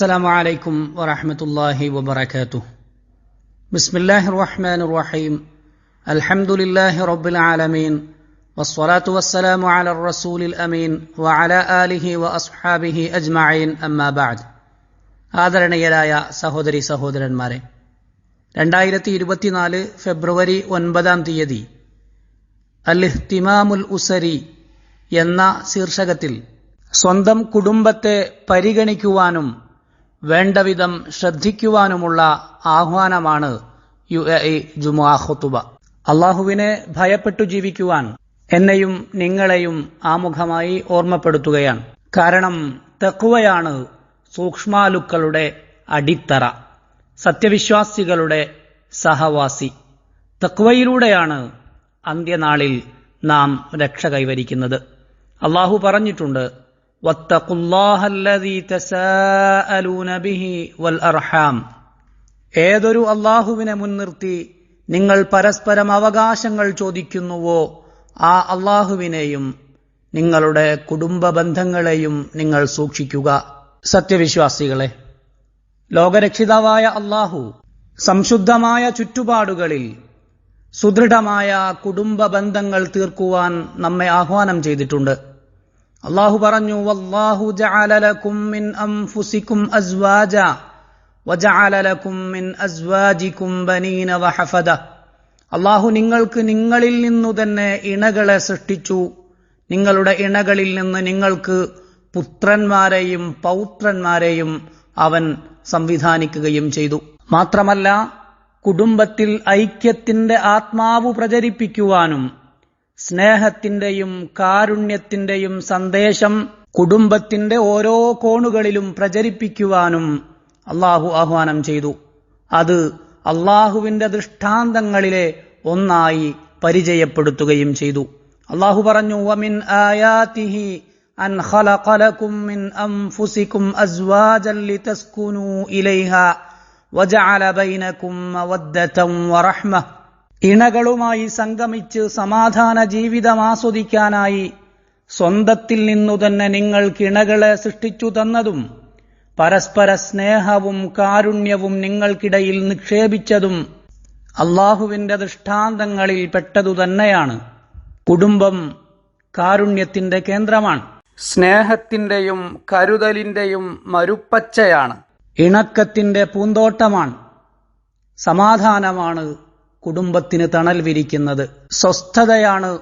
السلام عليكم ورحمة الله وبركاته بسم الله الرحمن الرحيم الحمد لله رب العالمين والصلاة والسلام على الرسول الأمين وعلى آله وأصحابه أجمعين أما بعد ആദരണീയരായ സഹോദരി സഹോദരന്മാരെ രണ്ടായിരത്തി ഇരുപത്തിനാല് ഫെബ്രുവരി ഒൻപതാം തീയതി അൽ ഇഹ്തിമാമുൽ ഉസരി എന്ന ശീർഷകത്തിൽ സ്വന്തം കുടുംബത്തെ പരിഗണിക്കുവാനും വേണ്ടവിധം ശ്രദ്ധിക്കുവാനുമുള്ള ആഹ്വാനമാണ് യു എ ഇ ജുമുഅ അള്ളാഹുവിനെ ഭയപ്പെട്ടു ജീവിക്കുവാൻ എന്നെയും നിങ്ങളെയും ആമുഖമായി ഓർമ്മപ്പെടുത്തുകയാണ്. കാരണം തെക്കുവയാണ് സൂക്ഷ്മാലുക്കളുടെ അടിത്തറ സത്യവിശ്വാസികളുടെ സഹവാസി. തക്വയിലൂടെയാണ് അന്ത്യനാളിൽ നാം രക്ഷ കൈവരിക്കുന്നത്. അള്ളാഹു പറഞ്ഞിട്ടുണ്ട് വത്തഖുല്ലാഹല്ലദീ الذي تساءلون به അർഹാം. ഏതൊരു അള്ളാഹുവിനെ മുൻനിർത്തി നിങ്ങൾ പരസ്പരം അവകാശങ്ങൾ ചോദിക്കുന്നുവോ ആ അള്ളാഹുവിനെയും നിങ്ങളുടെ കുടുംബ ബന്ധങ്ങളെയും നിങ്ങൾ സൂക്ഷിക്കുക. സത്യവിശ്വാസികളെ ലോകരക്ഷിതാവായ അള്ളാഹു സംശുദ്ധമായ ചുറ്റുപാടുകളിൽ സുദൃഢമായ കുടുംബ ബന്ധങ്ങൾ തീർക്കുവാൻ നമ്മെ ആഹ്വാനം ചെയ്തിട്ടുണ്ട്. അള്ളാഹു പറഞ്ഞു വല്ലാഹു ജഅലലകും മിൻ അൻഫുസിക്കും അസ്വാജ വജഅലലകും മിൻ അസ്വാജിക്കും ബനീന വഹഫദ. അള്ളാഹു നിങ്ങൾക്ക് നിങ്ങളിൽ നിന്നു തന്നെ ഇണകളെ സൃഷ്ടിച്ചു. നിങ്ങളുടെ ഇണകളിൽ നിന്ന് നിങ്ങൾക്ക് പുത്രന്മാരെയും പൗത്രന്മാരെയും അവൻ സംവിധാനിക്കുകയും ചെയ്തു. മാത്രമല്ല കുടുംബത്തിൽ ഐക്യത്തിന്റെ ആത്മാവ് പ്രചരിപ്പിക്കുവാനും സ്നേഹത്തിന്റെയും കാരുണ്യത്തിന്റെയും സന്ദേശം കുടുംബത്തിന്റെ ഓരോ കോണുകളിലും പ്രചരിപ്പിക്കുവാനും അള്ളാഹു ആഹ്വാനം ചെയ്തു. അത് അള്ളാഹുവിന്റെ ദൃഷ്ടാന്തങ്ങളിലെ ഒന്നായി പരിചയപ്പെടുത്തുകയും ചെയ്തു. അള്ളാഹു പറഞ്ഞു വമിൻ ആയാതിഹി അൻ ഖലഖലകും മിൻ അൻഫുസികും അസ്വാജൻ ലിതസ്കുനൂ ഇലൈഹ വജഅല ബൈനകും മവദ്ദതൻ വറഹ്മ. ഇണകളുമായി സംഗമിച്ച് സമാധാന ജീവിതം ആസ്വദിക്കാനായി സ്വന്തത്തിൽ നിന്നു തന്നെ നിങ്ങൾ കിണകളെ സൃഷ്ടിച്ചു തന്നതും പരസ്പര സ്നേഹവും കാരുണ്യവും നിങ്ങൾക്കിടയിൽ നിക്ഷേപിച്ചതും അള്ളാഹുവിന്റെ ദൃഷ്ടാന്തങ്ങളിൽ പെട്ടതു തന്നെയാണ്. കുടുംബം കാരുണ്യത്തിന്റെ കേന്ദ്രമാണ്. സ്നേഹത്തിന്റെയും കരുതലിന്റെയും മരുപ്പച്ചയാണ്. ഇണക്കത്തിന്റെ പൂന്തോട്ടമാണ്. സമാധാനമാണ് കുടുംബത്തിന് തണൽ വിരിക്കുന്നത്. സ്വസ്ഥതയാണ്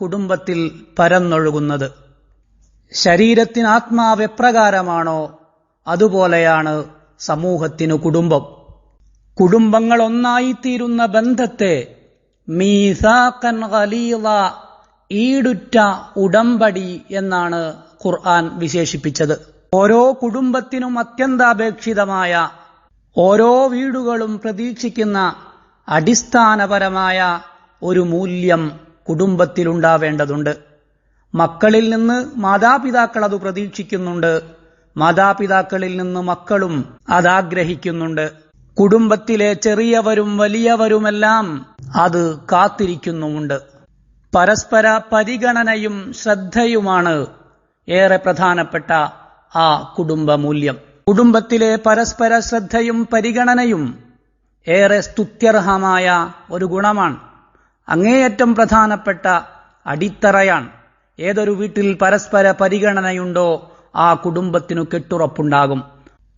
കുടുംബത്തിൽ പരന്നൊഴുകുന്നത്. ശരീരത്തിന് ആത്മാവ് എപ്രകാരമാണോ അതുപോലെയാണ് സമൂഹത്തിനു കുടുംബം. കുടുംബങ്ങൾ ഒന്നായിത്തീരുന്ന ബന്ധത്തെ മീസാക്കൻ ഖലീല ഈടുറ്റ ഉടമ്പടി എന്നാണ് ഖുർആൻ വിശേഷിപ്പിച്ചത്. ഓരോ കുടുംബത്തിനും അത്യന്താപേക്ഷിതമായ ഓരോ വീടുകളും പ്രതീക്ഷിക്കുന്ന അടിസ്ഥാനപരമായ ഒരു മൂല്യം കുടുംബത്തിലുണ്ടാവേണ്ടതുണ്ട്. മക്കളിൽ നിന്ന് മാതാപിതാക്കൾ അത് പ്രതീക്ഷിക്കുന്നുണ്ട്. മാതാപിതാക്കളിൽ നിന്ന് മക്കളും അതാഗ്രഹിക്കുന്നുണ്ട്. കുടുംബത്തിലെ ചെറിയവരും വലിയവരുമെല്ലാം അത് കാത്തിരിക്കുന്നുമുണ്ട്. പരസ്പര പരിഗണനയും ശ്രദ്ധയുമാണ് ഏറെ പ്രധാനപ്പെട്ട ആ കുടുംബ മൂല്യം കുടുംബത്തിലെ പരസ്പര ശ്രദ്ധയും പരിഗണനയും ഏറെ സ്തുത്യർഹമായ ഒരു ഗുണമാണ്. അങ്ങേയറ്റം പ്രധാനപ്പെട്ട അടിത്തറയാണ്. ഏതൊരു വീട്ടിൽ പരസ്പര പരിഗണനയുണ്ടോ ആ കുടുംബത്തിനു കെട്ടുറപ്പുണ്ടാകും.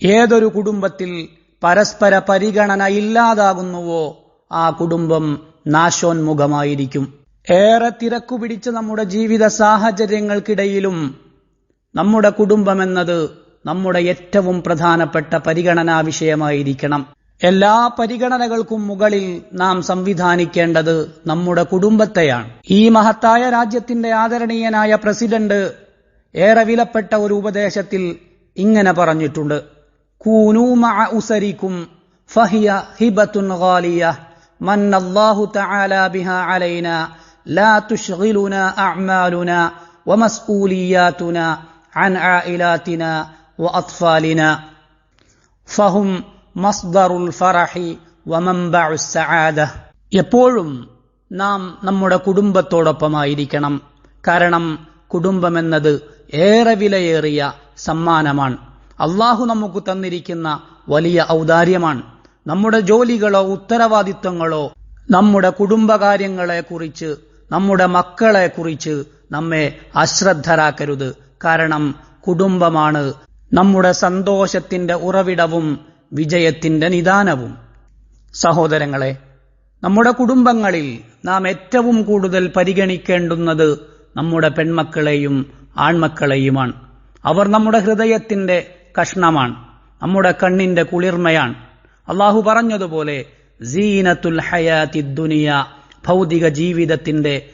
ഏതൊരു കുടുംബത്തിൽ പരസ്പര പരിഗണന ഇല്ലാതാകുന്നുവോ ആ കുടുംബം നാശോന്മുഖമായിരിക്കും. ഏറെ തിരക്കു പിടിച്ച നമ്മുടെ ജീവിത സാഹചര്യങ്ങൾക്കിടയിലും നമ്മുടെ കുടുംബമെന്നത് നമ്മുടെ ഏറ്റവും പ്രധാനപ്പെട്ട പരിഗണനാ വിഷയമായിരിക്കണം. എല്ലാ പരിഗണനകൾക്കും മുകളിൽ നാം സംവിധാനിക്കേണ്ടത് നമ്മുടെ കുടുംബത്തെയാണ്. ഈ മഹത്തായ രാജ്യത്തിന്റെ ആദരണീയനായ പ്രസിഡന്റ് ഏറെ വിലപ്പെട്ട ഒരു ഉപദേശത്തിൽ ഇങ്ങനെ പറഞ്ഞിട്ടുണ്ട്. ഗാലിയ തആല ലാ അൻ ഫഹും മസ്ദറുൽ ഫറഹി എപ്പോഴും നാം നമ്മുടെ കുടുംബത്തോടൊപ്പമായിരിക്കണം. കാരണം കുടുംബമെന്നത് ഏറെ വിലയേറിയ സമ്മാനമാണ്. അള്ളാഹു നമുക്ക് തന്നിരിക്കുന്ന വലിയ ഔദാര്യമാണ്. നമ്മുടെ ജോലികളോ ഉത്തരവാദിത്വങ്ങളോ നമ്മുടെ കുടുംബകാര്യങ്ങളെക്കുറിച്ച് നമ്മുടെ മക്കളെക്കുറിച്ച് നമ്മെ അശ്രദ്ധരാക്കരുത്. കാരണം കുടുംബമാണ് നമ്മുടെ സന്തോഷത്തിന്റെ ഉറവിടവും വിജയത്തിന്റെ നിദാനവും. സഹോദരങ്ങളെ നമ്മുടെ കുടുംബങ്ങളിൽ നാം ഏറ്റവും കൂടുതൽ പരിഗണിക്കേണ്ടുന്നത് നമ്മുടെ പെൺമക്കളെയും ആൺമക്കളെയുമാണ്. അവർ നമ്മുടെ ഹൃദയത്തിന്റെ കഷ്ണമാണ് നമ്മുടെ കണ്ണിന്റെ കുളിർമയാണ്. അള്ളാഹു പറഞ്ഞതുപോലെ സീനത്തുൽ ഹയാത്തി ദുനിയ ഭൗതിക ജീവിതത്തിന്റെ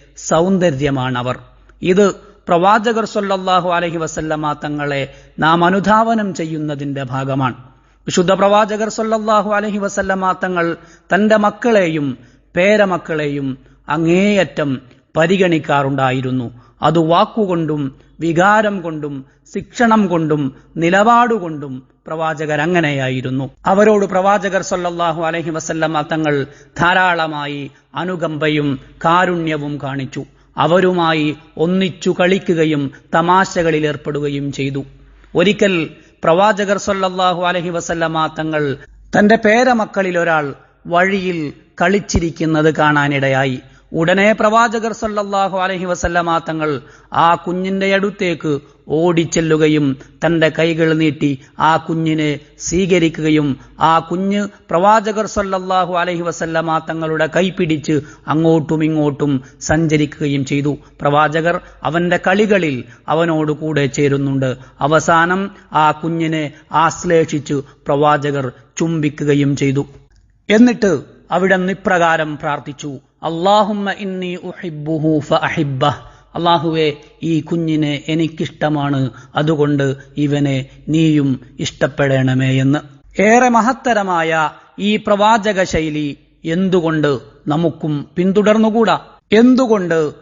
അവർ ഇത് പ്രവാചകർ സൊല്ലാഹു അലഹി വസല്ലമ തങ്ങളെ നാം അനുധാവനം ചെയ്യുന്നതിന്റെ ഭാഗമാണ്. വിശുദ്ധ പ്രവാചകർ സല്ലല്ലാഹു അലഹി വസല്ലമ തങ്ങൾ തന്റെ മക്കളെയും പേരമക്കളെയും അങ്ങേയറ്റം പരിഗണിക്കാറുണ്ടായിരുന്നു. അത് വാക്കുകൊണ്ടും വികാരം കൊണ്ടും ശിക്ഷണം കൊണ്ടും നിലപാടുകൊണ്ടും പ്രവാചകർ അങ്ങനെയായിരുന്നു. അവരോട് പ്രവാചകർ സല്ലല്ലാഹു അലഹി വസല്ലമ തങ്ങൾ ധാരാളമായി അനുകമ്പയും കാരുണ്യവും കാണിച്ചു. അവരുമായി ഒന്നിച്ചു കളിക്കുകയും തമാശകളിൽ ഏർപ്പെടുകയും ചെയ്തു. ഒരിക്കൽ പ്രവാചകർ സൊല്ലാഹു അലഹി വസല്ലമ തങ്ങൾ തന്റെ പേരമക്കളിൽ ഒരാൾ വഴിയിൽ കളിച്ചിരിക്കുന്നത് കാണാനിടയായി. ഉടനെ പ്രവാചകർ സല്ലല്ലാഹു അലഹി വസല്ലമാ തങ്ങൾ ആ കുഞ്ഞിന്റെ അടുത്തേക്ക് ഓടിച്ചെല്ലുകയും തന്റെ കൈകൾ നീട്ടി ആ കുഞ്ഞിനെ സ്വീകരിക്കുകയും ആ കുഞ്ഞ് പ്രവാചകർ സല്ലല്ലാഹു അലഹി വസല്ലമാ തങ്ങളുടെ കൈ പിടിച്ച് അങ്ങോട്ടും ഇങ്ങോട്ടും സഞ്ചരിക്കുകയും ചെയ്തു. പ്രവാചകർ അവന്റെ കളികളിൽ അവനോട് കൂടെ ചേരുന്നുണ്ട്. അവസാനം ആ കുഞ്ഞിനെ ആശ്ലേഷിച്ചു പ്രവാചകർ ചുംബിക്കുകയും ചെയ്തു. എന്നിട്ട് അവിടെ നിപ്രകാരം പ്രാർത്ഥിച്ചു. അള്ളാഹുമ്മ ഇന്നി ഉഹിബ്ബുഹു ഫഅഹിബ്ബഹ്. അള്ളാഹുവെ ഈ കുഞ്ഞിനെ എനിക്കിഷ്ടമാണ്. അതുകൊണ്ട് ഇവനെ നീയും ഇഷ്ടപ്പെടണമേ എന്ന്. ഏറെ മഹത്തരമായ ഈ പ്രവാചക ശൈലി എന്തുകൊണ്ട് നമുക്കും പിന്തുടർന്നുകൂടാ? എന്തുകൊണ്ട്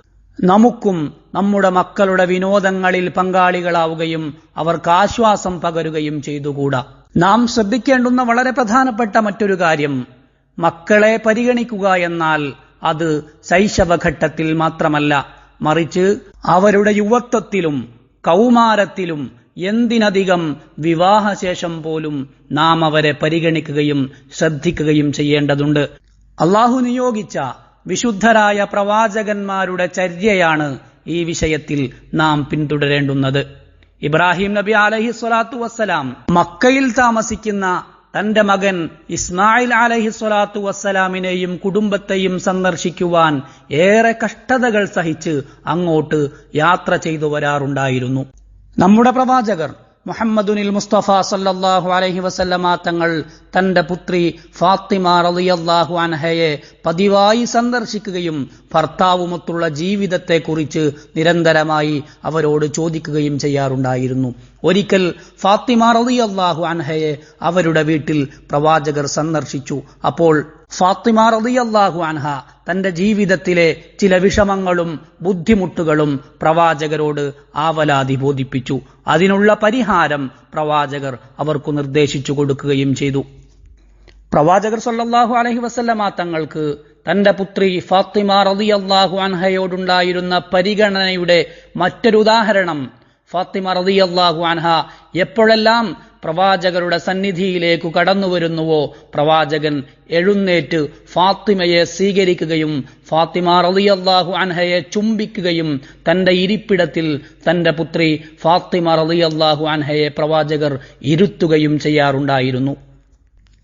നമുക്കും നമ്മുടെ മക്കളുടെ വിനോദങ്ങളിൽ പങ്കാളികളാവുകയും അവർക്ക് ആശ്വാസം പകരുകയും ചെയ്തുകൂടാ? നാം ശ്രദ്ധിക്കേണ്ടുന്ന വളരെ പ്രധാനപ്പെട്ട മറ്റൊരു കാര്യം മക്കളെ പരിഗണിക്കുക എന്നാൽ അത് ശൈശവഘട്ടത്തിൽ മാത്രമല്ല മറിച്ച് അവരുടെ യുവത്വത്തിലും കൗമാരത്തിലും എന്തിനധികം വിവാഹശേഷം പോലും നാം അവരെ പരിഗണിക്കുകയും ശ്രദ്ധിക്കുകയും ചെയ്യേണ്ടതുണ്ട്. അള്ളാഹു നിയോഗിച്ച വിശുദ്ധരായ പ്രവാചകന്മാരുടെ ചര്യയാണ് ഈ വിഷയത്തിൽ നാം പിന്തുടരേണ്ടുന്നത്. ഇബ്രാഹിം നബി അലഹി സ്വലാത്തു വസ്സലാം മക്കയിൽ താമസിക്കുന്ന തന്റെ മകൻ ഇസ്മായിൽ അലഹി സ്വലാത്തു വസ്സലാമിനെയും കുടുംബത്തെയും സന്ദർശിക്കുവാൻ ഏറെ കഷ്ടതകൾ സഹിച്ച് അങ്ങോട്ട് യാത്ര ചെയ്തു വരാറുണ്ടായിരുന്നു. നമ്മുടെ പ്രവാചകർ മുഹമ്മദുനിൽ മുസ്തഫ സല്ലാഹു അലഹി വസല്ലമ തങ്ങൾ തന്റെ പുത്രി ഫാത്തിമ റളിയല്ലാഹു അൻഹയെ പതിവായി സന്ദർശിക്കുകയും ഭർത്താവുമൊത്തുള്ള ജീവിതത്തെക്കുറിച്ച് നിരന്തരമായി അവരോട് ചോദിക്കുകയും ചെയ്യാറുണ്ടായിരുന്നു. ഒരിക്കൽ ഫാത്തിമ റളിയല്ലാഹു അൻഹയെ അവരുടെ വീട്ടിൽ പ്രവാചകർ സന്ദർശിച്ചു. അപ്പോൾ ഫാത്തിമ റളിയല്ലാഹു അൻഹ തന്റെ ജീവിതത്തിലെ ചില വിഷമങ്ങളും ബുദ്ധിമുട്ടുകളും പ്രവാചകരോട് ആവലാതി ബോധിപ്പിച്ചു. അതിനുള്ള പരിഹാരം പ്രവാചകർ അവർക്ക് നിർദ്ദേശിച്ചു കൊടുക്കുകയും ചെയ്തു. പ്രവാചകർ സല്ലാഹു അലഹി വസല്ലമ തങ്ങൾക്ക് തന്റെ പുത്രി ഫാത്തിമ റളിയല്ലാഹു അൻഹയോടുണ്ടായിരുന്ന പരിഗണനയുടെ മറ്റൊരു ഉദാഹരണം ഫാത്തിമ റളിയല്ലാഹു അൻഹ എപ്പോഴെല്ലാം പ്രവാചകരുടെ സന്നിധിയിലേക്ക് കടന്നു വരുന്നുവോ പ്രവാചകൻ എഴുന്നേറ്റ് ഫാത്തിമയെ സ്വീകരിക്കുകയും ഫാത്തിമ റളിയല്ലാഹു അൻഹയെ ചുംബിക്കുകയും തന്റെ ഇരിപ്പിടത്തിൽ തന്റെ പുത്രി ഫാത്തിമ റളിയല്ലാഹു അൻഹയെ പ്രവാചകർ ഇരുത്തുകയും ചെയ്യാറുണ്ടായിരുന്നു.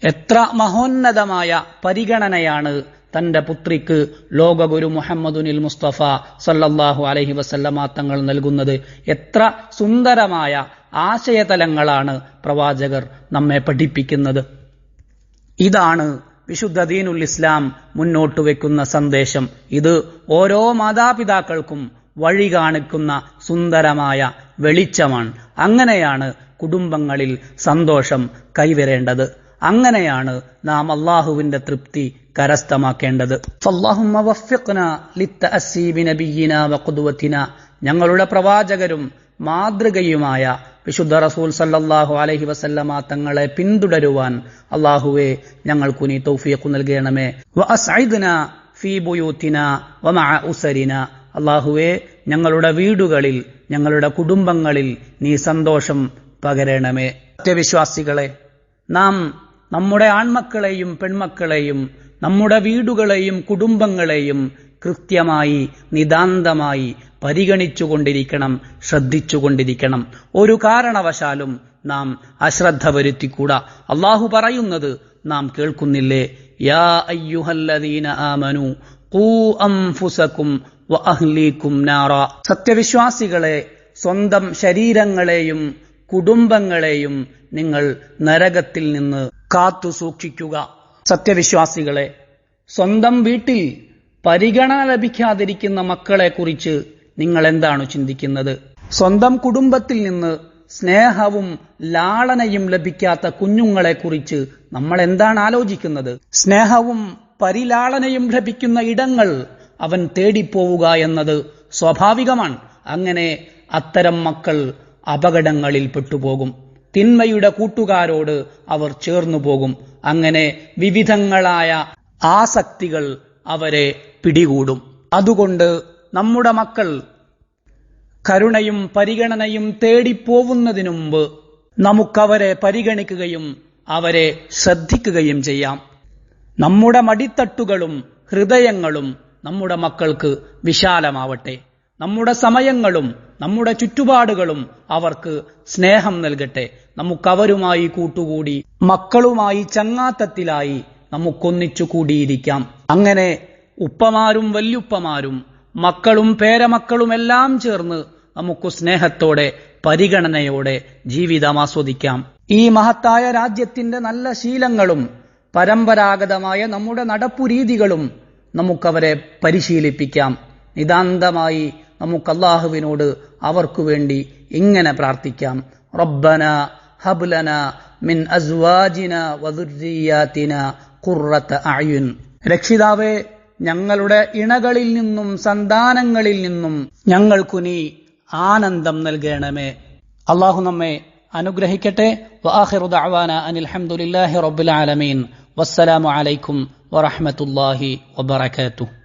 എത്ര മഹോന്നതമായ പരിഗണനയാണ് തന്റെ പുത്രിക്ക് ലോകഗുരു മുഹമ്മദുനിൽ മുസ്തഫ സല്ലല്ലാഹു അലഹി വസല്ലമ തങ്ങൾ നൽകുന്നത് എത്ര സുന്ദരമായ ആശയതലങ്ങളാണ് പ്രവാചകർ നമ്മെ പഠിപ്പിക്കുന്നത്. ഇതാണ് വിശുദ്ധ ദീനുൽ ഇസ്ലാം മുന്നോട്ട് വെക്കുന്ന സന്ദേശം. ഇത് ഓരോ മാതാപിതാക്കൾക്കും വഴി കാണിക്കുന്ന സുന്ദരമായ വെളിച്ചമാണ്. അങ്ങനെയാണ് കുടുംബങ്ങളിൽ സന്തോഷം കൈവരേണ്ടത്. അങ്ങനെയാണ് നാം അള്ളാഹുവിന്റെ തൃപ്തി കരസ്ഥമാക്കേണ്ടത്. ഞങ്ങളുടെ പ്രവാചകരും മാതൃകയുമായ വിശുദ്ധ റസൂൽ സല്ലാഹു അലഹി വസല്ലമ തങ്ങളെ പിന്തുടരുവാൻ അള്ളാഹുവെ ഞങ്ങൾക്കു നീ തൗഫീഖ് നൽകണമേ. അള്ളാഹുവെ ഞങ്ങളുടെ വീടുകളിൽ ഞങ്ങളുടെ കുടുംബങ്ങളിൽ നീ സന്തോഷം പകരണമേ. സത്യവിശ്വാസികളെ നാം നമ്മുടെ ആൺമക്കളെയും പെൺമക്കളെയും നമ്മുടെ വീടുകളെയും കുടുംബങ്ങളെയും കൃത്യമായി നിതാന്തമായി പരിഗണിച്ചുകൊണ്ടിരിക്കണം ശ്രദ്ധിച്ചുകൊണ്ടിരിക്കണം. ഒരു കാരണവശാലും നാം അശ്രദ്ധ വരുത്തിക്കൂടാ. അള്ളാഹു പറയുന്നത് നാം കേൾക്കുന്നില്ലേ? യാ അയ്യുഹല്ലദീന ആമനു ഖൂ അംഫുസക്കും വ അഹ്ലീക്കും നാറ. സത്യവിശ്വാസികളെ സ്വന്തം ശരീരങ്ങളെയും കുടുംബങ്ങളെയും നിങ്ങൾ നരകത്തിൽ നിന്ന് കാത്തു സൂക്ഷിക്കുക. സത്യവിശ്വാസികളെ സ്വന്തം വീട്ടിൽ പരിഗണന ലഭിക്കാതിരിക്കുന്ന മക്കളെ കുറിച്ച് നിങ്ങൾ എന്താണ് ചിന്തിക്കുന്നത്? സ്വന്തം കുടുംബത്തിൽ നിന്ന് സ്നേഹവും ലാളനയും ലഭിക്കാത്ത കുഞ്ഞുങ്ങളെ കുറിച്ച് നമ്മൾ എന്താണ് ആലോചിക്കുന്നത്? സ്നേഹവും പരിലാളനയും ലഭിക്കുന്ന ഇടങ്ങൾ അവൻ തേടിപ്പോവുക എന്നത് സ്വാഭാവികമാണ്. അങ്ങനെ അത്തരം മക്കൾ അപകടങ്ങളിൽ പെട്ടുപോകും. തിന്മയുടെ കൂട്ടുകാരോട് അവർ ചേർന്നു പോകും അങ്ങനെ വിവിധങ്ങളായ ആസക്തികൾ അവരെ പിടികൂടും. അതുകൊണ്ട് നമ്മുടെ മക്കൾ കരുണയും പരിഗണനയും തേടിപ്പോവുന്നതിനു മുമ്പ് നമുക്കവരെ പരിഗണിക്കുകയും അവരെ ശ്രദ്ധിക്കുകയും ചെയ്യാം. നമ്മുടെ മടിത്തട്ടുകളും ഹൃദയങ്ങളും നമ്മുടെ മക്കൾക്ക് വിശാലമാവട്ടെ. നമ്മുടെ സമയങ്ങളും നമ്മുടെ ചുറ്റുപാടുകളും അവർക്ക് സ്നേഹം നൽകട്ടെ. നമുക്കവരുമായി കൂട്ടുകൂടി മക്കളുമായി ചങ്ങാത്തത്തിലായി നമുക്കൊന്നിച്ചു കൂടിയിരിക്കാം. അങ്ങനെ ഉപ്പമാരും വല്യുപ്പമാരും മക്കളും പേരമക്കളുമെല്ലാം ചേർന്ന് നമുക്ക് സ്നേഹത്തോടെ പരിഗണനയോടെ ജീവിതം ആസ്വദിക്കാം. ഈ മഹത്തായ രാജ്യത്തിന്റെ നല്ല ശീലങ്ങളും പരമ്പരാഗതമായ നമ്മുടെ നടപ്പുരീതികളും നമുക്കവരെ പരിശീലിപ്പിക്കാം. നിതാന്തമായി നമുക്ക് അള്ളാഹുവിനോട് അവർക്കു വേണ്ടി ഇങ്ങനെ പ്രാർത്ഥിക്കാം. റബ്ബന ഹബ്ലന മിൻ അസ്വാജിന വദുർരിയാതിന ഖുർറത അയുൻ. രക്ഷിതാവേ ഞങ്ങളുടെ ഇണകളിൽ നിന്നും സന്താനങ്ങളിൽ നിന്നും ഞങ്ങൾക്കു നീ ആനന്ദം നൽകണമേ. അള്ളാഹു നമ്മെ അനുഗ്രഹിക്കട്ടെ. അനിൽഹമുല്ലാഹി റബുലാലമീൻ വസ്സലാമു അലൈക്കും വറഹമത്തല്ലാഹി വബറകാതുഹു.